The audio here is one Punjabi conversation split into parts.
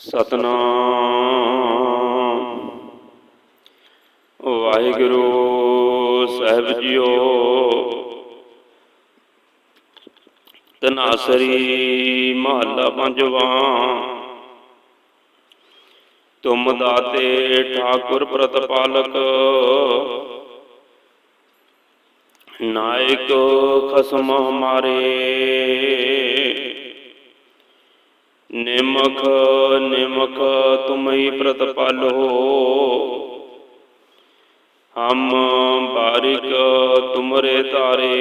ਸਤਨਾਮ। ਵਾਹਿਗੁਰੂ ਸਾਹਿਬ ਜੀਓ। ਤਨਾਸਰੀ ਮਹੱਲਾ ਪੰਜਵਾਂ। ਤੁਮ ਦਾਤੇ ਠਾਕੁਰ ਪ੍ਰਤਪਾਲਕ ਨਾਇਕ ਖਸਮ ਹਮਾਰੇ। ਨਿਮਖ ਨਿਮਖ ਤੁਮਈ ਪ੍ਰਤਪਾਲੋ। ਹਮ ਬਾਰਿਕ ਤੁਮਰੇ ਤਾਰੇ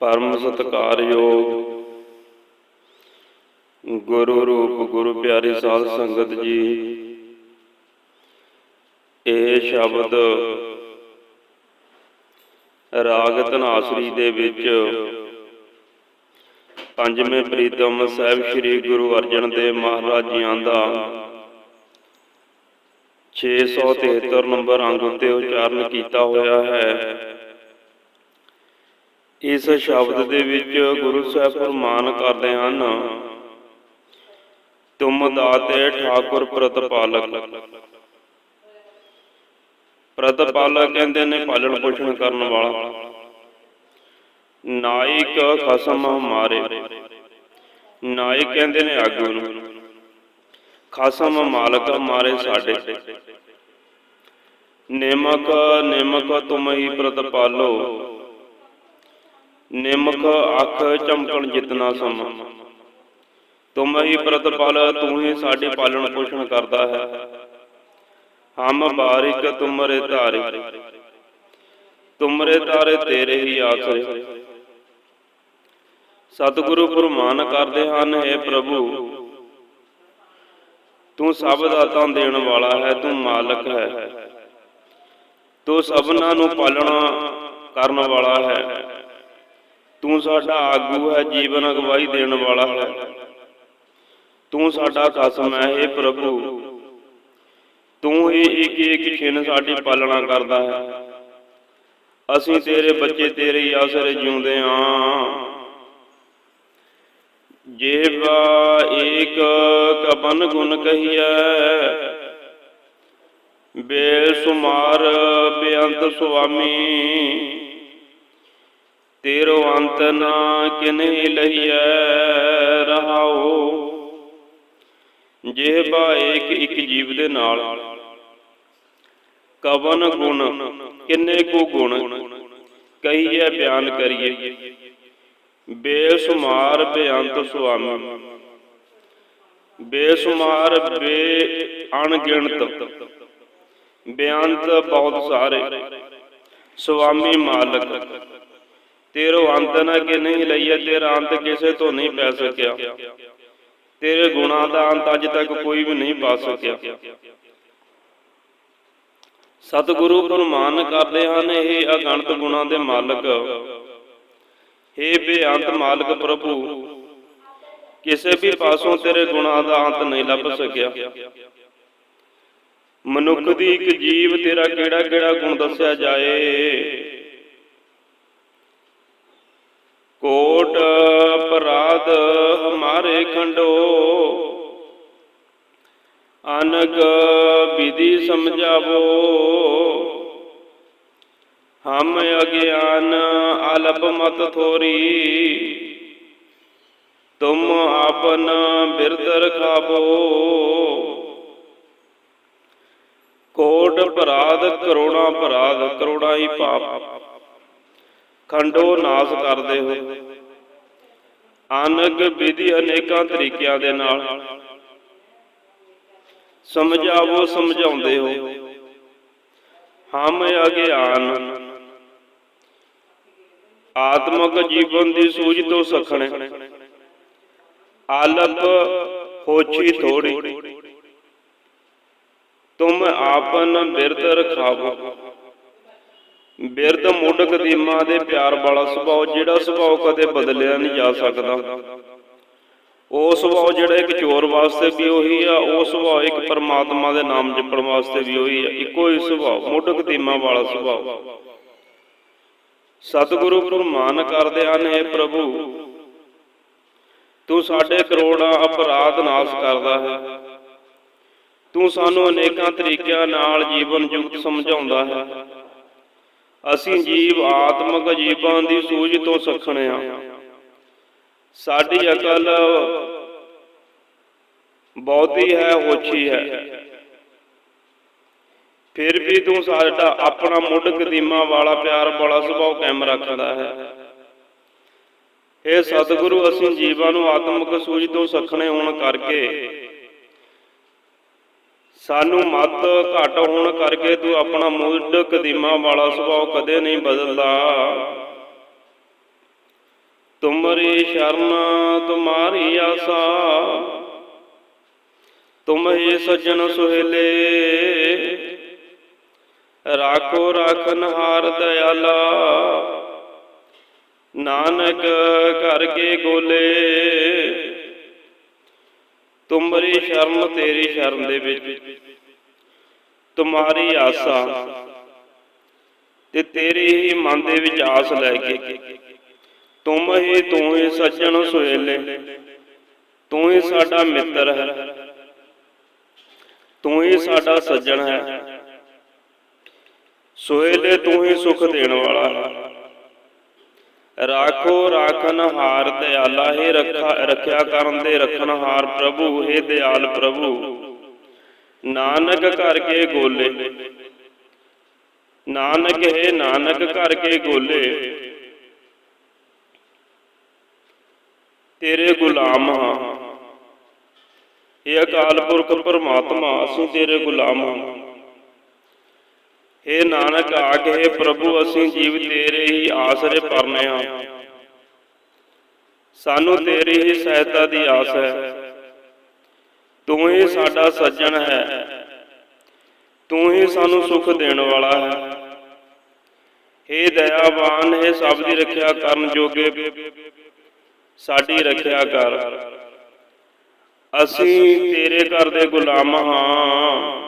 ਪਰਮ ਸਤਕਾਰਯੋਗ। ਗੁਰੂ ਰੂਪ, ਗੁਰੂ ਪਿਆਰੇ ਸਾਧ ਸੰਗਤ ਜੀ। ਇਹ ਸ਼ਬਦ ਰਾਗ ਧਨਾਸਰੀ ਦੇ ਵਿੱਚ ਪੰਜਵੇਂ ਪ੍ਰੀਤਮ ਸਾਹਿਬ ਸ੍ਰੀ ਗੁਰੂ ਅਰਜਨ ਦੇਵ ਮਹਾਰਾਜ ਜੀਆਂ ਦਾ। 673 ਨੰਬਰ ਅੰਗ ਉੱਤੇ ਉਚਾਰਨ ਕੀਤਾ ਹੋਇਆ ਹੈ। ਇਸ ਸ਼ਬਦ ਦੇ ਵਿੱਚ ਗੁਰੂ ਸਾਹਿਬ ਫਰਮਾਨ ਕਰਦੇ ਹਨ ਤੁਮ ਦਾਤੇ ਠਾਕੁਰ ਪ੍ਰਤਪਾਲਕ। ਪ੍ਰਤਪਾਲਕ ਕਹਿੰਦੇ ਨੇ ਪਾਲਣ ਪੋਸ਼ਣ ਕਰਨ ਵਾਲਾ। ਨਾਇਕ ਖਸਮ ਹਮਾਰੇ ਨਾਇਕ ਕਹਿੰਦੇ ਨੇ ਆਗੂ ਨੂੰ, ਖਸਮ ਮਾਲਕ ਮਾਰੇ ਸਾਡੇ। ਨਿਮਕ ਨਿਮਕ ਤੁਮ ਹੀ ਪ੍ਰਤਪਾਲੋ ਨਿਮਕ ਅੱਖ ਚਮਕਣ ਜਿਤਨਾ ਸਮ। ਤੁਮ ਹੀ ਪ੍ਰਤਪਾਲ ਤੂੰ ਹੀ ਸਾਡੀ ਪਾਲਣ ਪੋਸ਼ਣ ਕਰਦਾ ਹੈ। ਹਮ ਬਾਰਿਕ ਤੁਮਰੇ ਧਾਰੇ। ਤੁਮਰੇ ਤਾਰੇ ਤੇਰੇ ਹੀ ਆਸਰੇ। ਸਤਿਗੁਰੂ ਫਰਮਾਨ ਕਰਦੇ ਹਨ, ਹੈ ਪ੍ਰਭੂ। ਤੂੰ ਸਭ ਦਾਤਾਂ ਦੇਣ ਵਾਲਾ ਹੈ, ਤੂੰ ਮਾਲਕ ਹੈ। ਤੂੰ ਸਭਨਾਂ ਨੂੰ ਪਾਲਣਾ ਕਰਨ ਵਾਲਾ ਹੈ। ਤੂੰ ਸਾਡਾ ਆਗੂ ਹੈ, ਜੀਵਨ ਅਗਵਾਈ ਦੇਣ ਵਾਲਾ ਹੈ। ਤੂੰ ਸਾਡਾ ਖਸਮ ਹੈ ਇਹ ਪ੍ਰਭੂ। ਤੂੰ ਹੀ ਇੱਕ ਇੱਕ ਛਿਨ ਸਾਡੀ ਪਾਲਣਾ ਕਰਦਾ ਹੈ। ਅਸੀਂ ਤੇਰੇ ਬੱਚੇ ਤੇਰੇ ਹੀ ਆਸਰੇ ਜਿਉਂਦੇ ਆਂ ਜੇਵਾ ਏਕ ਕਬਨ ਗੁਣ ਕਹੀਐ। ਬੇਸੁਮਾਰ ਬੇਅੰਤ ਸੁਆਮੀ, ਤੇਰੋ ਅੰਤ ਨਾ ਕਿਨਹੀ ਲਹੀਐ ਰਹਾਓ ਜਿਹਬਾ ਏਕ ਇੱਕ ਜੀਵ ਦੇ ਨਾਲ। ਕਵਨ ਗੁਣ ਕਿੰਨੇ ਕੋ ਗੁਣ? ਕਹੀਏ ਬਿਆਨ ਕਰੀਏ। ਬੇਸੁਮਾਰ ਬੇਅੰਤ ਸੁਆਮੀ। ਬੇਸੁਮਾਰ ਬੇ ਅਣਗਿਣਤ। ਬੇਅੰਤ ਬਹੁਤ ਸਾਰੇ। ਸੁਆਮੀ ਮਾਲਕ। ਤੇਰੋ ਅੰਤ ਨਾ ਕਿ ਨਹੀਂ ਲਈਏ, ਤੇਰਾ ਅੰਤ ਕਿਸੇ ਤੋਂ ਨਹੀਂ ਪੈ ਸਕਿਆ। ਤੇਰੇ ਗੁਣਾਂ ਦਾ ਅੰਤ ਅੱਜ ਤੱਕ ਕੋਈ ਵੀ ਨਹੀਂ ਪਾ ਸਕਿਆ। ਸਤਿਗੁਰੂ ਫਰਮਾਨ ਕਰਦੇ ਹਨ, ਇਹ ਅਗਣਤ ਗੁਣਾਂ ਦੇ ਮਾਲਕ। ਹੇ ਬੇਅੰਤ ਮਾਲਕ ਪ੍ਰਭੂ, ਕਿਸੇ ਵੀ ਪਾਸੋਂ ਤੇਰੇ ਗੁਣਾਂ ਦਾ ਅੰਤ ਨਹੀਂ ਲੱਭ ਸਕਿਆ। ਮਨੁੱਖ ਦੀ ਇੱਕ ਜੀਵ ਤੇਰਾ ਕਿਹੜਾ ਕਿਹੜਾ ਗੁਣ ਦੱਸਿਆ ਜਾਏ? ਕੋਟ ਅਪਰਾਧ ਹਮਾਰੇ ਖੰਡੋ, ਅਨਗ ਵਿਧੀ ਸਮਝਾਵੋ। ਹਮ ਅਗਿਆਨ ਅਲਪ ਮਤ ਥੋਰੀ। ਤੁਮ ਆਪਨ ਬਿਰਦ ਰਖਾਵੋ ਕੋਟ ਅਪਰਾਧ ਕਰੋੜਾਂ ਅਪਰਾਧ ਕਰੋੜਾਂ ਹੀ ਪਾਪ। ਖੰਡੋ ਨਾਸ ਕਰਦੇ ਹੋ। ਅਨਗ ਵਿਧੀ ਅਨੇਕਾਂ ਤਰੀਕਿਆਂ ਦੇ ਨਾਲ। ਸਮਝਾਵੋ, ਸਮਝਾਉਂਦੇ ਹੋ। ਹਮ ਅਗਿਆਨ ਆਤਮਕ ਜੀਵਨ ਦੀ ਸੂਝ ਤੋਂ ਸਖਣੇ। ਆਲਪ ਹੋਛੀ ਥੋੜੀ। ਤੁਮ ਆਪਨ ਬਿਰਦ ਰਖਾਵੋ। ਬਿਰਦ ਮੁੱਢ ਕਦੀਮਾ ਦੇ ਪਿਆਰ ਵਾਲਾ ਸੁਭਾਅ ਜਿਹੜਾ ਸੁਭਾਅ ਕਦੇ ਬਦਲਿਆ ਨਹੀਂ ਜਾ ਸਕਦਾ। ਉਹ ਸੁਭਾਅ ਜਿਹੜਾ ਇੱਕ ਚੋਰ ਵਾਸਤੇ ਵੀ ਉਹੀ ਆ, ਉਹ ਸੁਭਾਅ ਇੱਕ ਪਰਮਾਤਮਾ ਦੇ ਨਾਮ ਜਪਣ ਵਾਸਤੇ ਵੀ ਉਹੀ ਆ। ਇੱਕੋ ਹੀ ਸੁਭਾਅ ਮੁੱਢ ਕਦੀਮਾ ਵਾਲਾ ਸੁਭਾਅ। ਸਤਿਗੁਰੂ ਫਰਮਾਨ ਕਰਦੇ ਹਨ ਇਹ ਪ੍ਰਭੂ। ਤੂੰ ਸਾਡੇ ਕਰੋੜਾਂ ਅਪਰਾਧ ਨਾਸ਼ ਕਰਦਾ ਹੈ। ਤੂੰ ਸਾਨੂੰ ਅਨੇਕਾਂ ਤਰੀਕਿਆਂ ਨਾਲ ਜੀਵਨ ਜੁਗਤ ਸਮਝਾਉਂਦਾ ਹੈ। ਅਸੀਂ ਜੀਵ ਆਤਮਿਕ ਜੀਵਾਂ ਦੀ ਸੂਝ ਤੋਂ ਸਖਣੇ ਆ ਸਾਡੀ ਅਕਲ ਬਹੁਤੀ ਹੈ ਹੋਛੀ ਹੈ। ਫਿਰ ਵੀ ਤੂੰ ਸਾਡਾ ਆਪਣਾ ਮੁੱਢ ਕਦੀਮਾ ਵਾਲਾ ਪਿਆਰ ਵਾਲਾ ਸੁਭਾਅ ਕਾਇਮ ਰੱਖਦਾ ਹੈ। ਇਹ ਸਤਿਗੁਰੂ, ਅਸੀਂ ਜੀਵਾਂ ਨੂੰ ਆਤਮਿਕ ਸੂਝ ਤੋਂ ਸਖਣੇ ਹੋਣ ਕਰਕੇ ਸਾਨੂੰ ਮਤ ਘਟ ਹੋਣ ਕਰਕੇ ਤੂੰ ਆਪਣਾ ਮੁੱਢ ਕਦੀਮਾ ਵਾਲਾ ਸੁਭਾਅ ਕਦੇ ਨਹੀਂ ਬਦਲਦਾ। ਤੁਮਰੀ ਸ਼ਰਨ, ਤੁਮਾਰੀ ਆਸਾ, ਤੁਮ ਹੀ ਸਜਣ ਸੁਹੇਲੇ। ਰਾਖੋ ਰਾਖਨ ਦਇਆਲਾ। ਨਾਨਕ ਘਰ ਕੇ ਗੋਲੇ। ਤੁਮਰੀ ਸ਼ਰਨ ਤੇਰੀ ਸ਼ਰਨ ਦੇ ਵਿੱਚ। ਤੁਮਾਰੀ ਆਸਾ। ਤੇ ਤੇਰੀ ਹੀ ਮਨ ਦੇ ਵਿੱਚ ਆਸ ਲੈ ਕੇ। ਤੁਮ ਹੀ ਤੂੰ ਹੀ ਸੱਜਣ ਸੁਹੇਲੇ। ਤੂੰ ਹੀ ਸਾਡਾ ਮਿੱਤਰ ਹੈ। ਤੂੰ ਹੀ ਸਾਡਾ ਸੱਜਣ ਹੈ। ਸੁਹੇਲੇ ਤੂੰ ਹੀ ਸੁਖ ਦੇਣ ਵਾਲਾ। ਰਾਖੋ ਰਾਖਨ ਹਾਰ ਦਿਆਲਾ, ਹੈ ਰੱਖਾ ਰੱਖਿਆ ਕਰਨ ਦੇ ਰੱਖਣ ਹਾਰ ਪ੍ਰਭੂ, ਹੈ ਦਿਆਲ ਪ੍ਰਭੂ। ਨਾਨਕ ਘਰ ਕੇ ਗੋਲੇ। ਨਾਨਕ, ਹੈ ਨਾਨਕ ਘਰ ਕੇ ਗੋਲੇ। ਤੇਰੇ ਗੁਲਾਮ ਹਾਂ। ਇਹ ਅਕਾਲ ਪੁਰਖ ਪਰਮਾਤਮਾ, ਅਸੀਂ ਤੇਰੇ ਗੁਲਾਮ ਹਾਂ। हे ਨਾਨਕ ਆਗੇ ਪ੍ਰਭੂ, ਅਸੀਂ ਜੀਵ ਤੇਰੇ ਹੀ ਆਸਰੇ ਪਰਨੇ ਹਾਂ। ਸਾਨੂੰ ਤੇਰੀ ਹੀ ਸਹਾਇਤਾ ਦੀ ਆਸ ਹੈ। ਤੂੰ ਹੀ ਸਾਡਾ ਸੱਜਣ ਹੈ। ਤੂੰ ਹੀ ਸਾਨੂੰ ਸੁਖ ਦੇਣ ਵਾਲਾ ਹੈ। हे ਦਇਆਵਾਨ, ਹੈ ਸਭ ਦੀ ਰੱਖਿਆ ਕਰਨ ਜੋਗੇ। ਸਾਡੀ ਰੱਖਿਆ ਕਰ। ਅਸੀਂ ਤੇਰੇ ਘਰ ਦੇ ਗੁਲਾਮ ਹਾਂ।